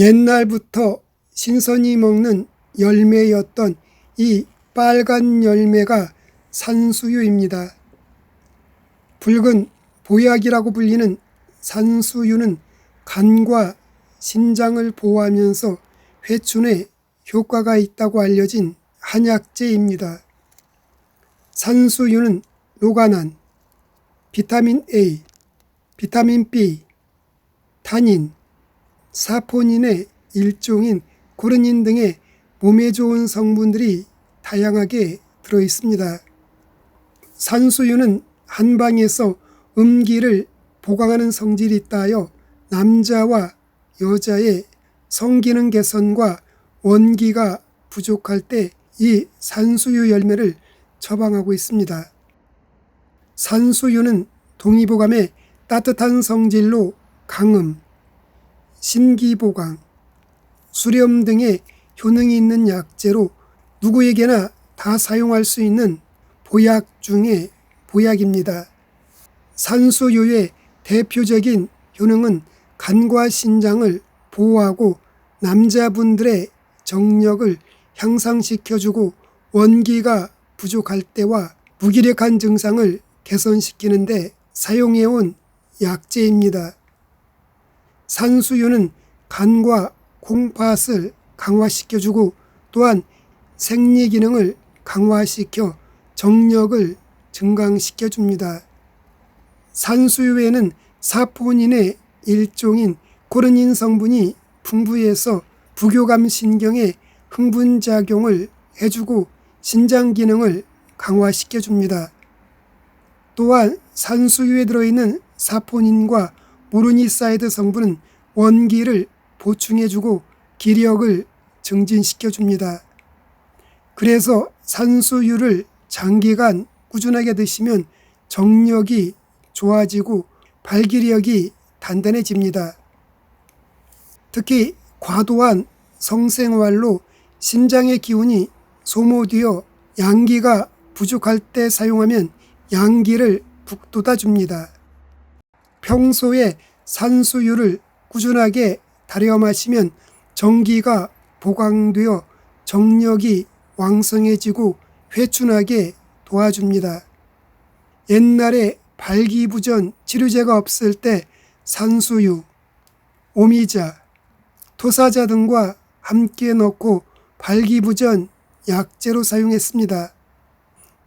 옛날부터 신선이 먹는 열매였던 이 빨간 열매가 산수유입니다. 붉은 보약이라고 불리는 산수유는 간과 신장을 보호하면서 회춘에 효과가 있다고 알려진 한약재입니다. 산수유는 노가난, 비타민 A, 비타민 B, 타닌, 사포닌의 일종인 고르닌 등의 몸에 좋은 성분들이 다양하게 들어 있습니다. 산수유는 한방에서 음기를 보강하는 성질이 있다 하여 남자와 여자의 성기능 개선과 원기가 부족할 때 이 산수유 열매를 처방하고 있습니다. 산수유는 동의보감의 따뜻한 성질로 강음, 신기보강, 수렴 등의 효능이 있는 약재로 누구에게나 다 사용할 수 있는 보약 중의 보약입니다. 산수유의 대표적인 효능은 간과 신장을 보호하고 남자분들의 정력을 향상시켜주고 원기가 부족할 때와 무기력한 증상을 개선시키는데 사용해온 약재입니다. 산수유는 간과 콩팥을 강화시켜주고 또한 생리 기능을 강화시켜 정력을 증강시켜줍니다. 산수유에는 사포닌의 일종인 코르닌 성분이 풍부해서 부교감 신경에 흥분작용을 해주고 신장 기능을 강화시켜줍니다. 또한 산수유에 들어있는 사포닌과 모르니사이드 성분은 원기를 보충해주고 기력을 증진시켜줍니다. 그래서 산수유를 장기간 꾸준하게 드시면 정력이 좋아지고 발기력이 단단해집니다. 특히 과도한 성생활로 신장의 기운이 소모되어 양기가 부족할 때 사용하면 양기를 북돋아 줍니다. 평소에 산수유를 꾸준하게 다려 마시면 정기가 보강되어 정력이 왕성해지고 회춘하게 도와줍니다. 옛날에 발기부전 치료제가 없을 때 산수유, 오미자, 토사자 등과 함께 넣고 발기부전 약재로 사용했습니다.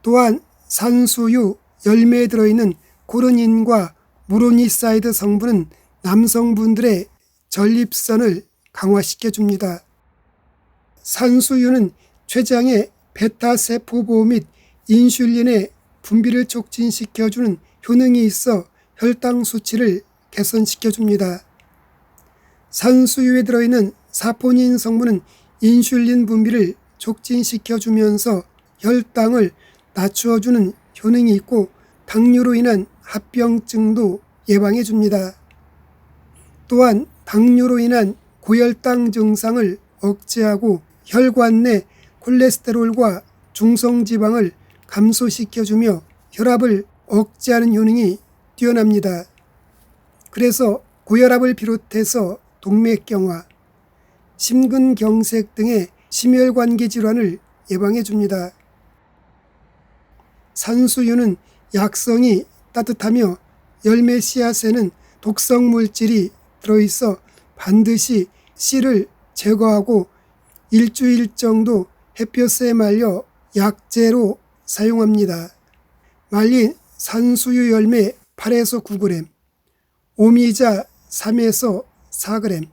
또한 산수유 열매에 들어있는 코르닌과 무로니사이드 성분은 남성분들의 전립선을 강화시켜 줍니다. 산수유는 췌장의 베타세포보 및 인슐린의 분비를 촉진시켜주는 효능이 있어 혈당 수치를 개선시켜 줍니다. 산수유에 들어있는 사포닌 성분은 인슐린 분비를 촉진시켜 주면서 혈당을 낮추어 주는 효능이 있고 당뇨로 인한 합병증도 예방해 줍니다. 또한 당뇨로 인한 고혈당 증상을 억제하고 혈관 내 콜레스테롤과 중성지방을 감소시켜주며 혈압을 억제하는 효능이 뛰어납니다. 그래서 고혈압을 비롯해서 동맥경화, 심근경색 등의 심혈관계 질환을 예방해 줍니다. 산수유는 약성이 따뜻하며 열매 씨앗에는 독성 물질이 들어있어 반드시 씨를 제거하고 일주일 정도 햇볕에 말려 약재로 사용합니다. 말린 산수유 열매 8에서 9g, 오미자 3에서 4g,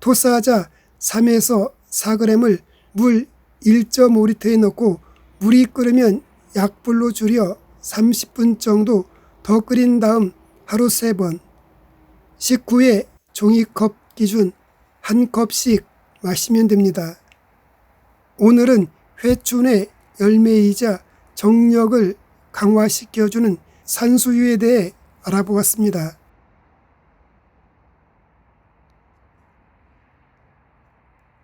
토사자 3에서 4g을 물 1.5리터에 넣고 물이 끓으면 약불로 줄여 30분 정도 더 끓인 다음 하루 3번, 식후에 종이컵 기준 한 컵씩 마시면 됩니다. 오늘은 회춘의 열매이자 정력을 강화시켜주는 산수유에 대해 알아보았습니다.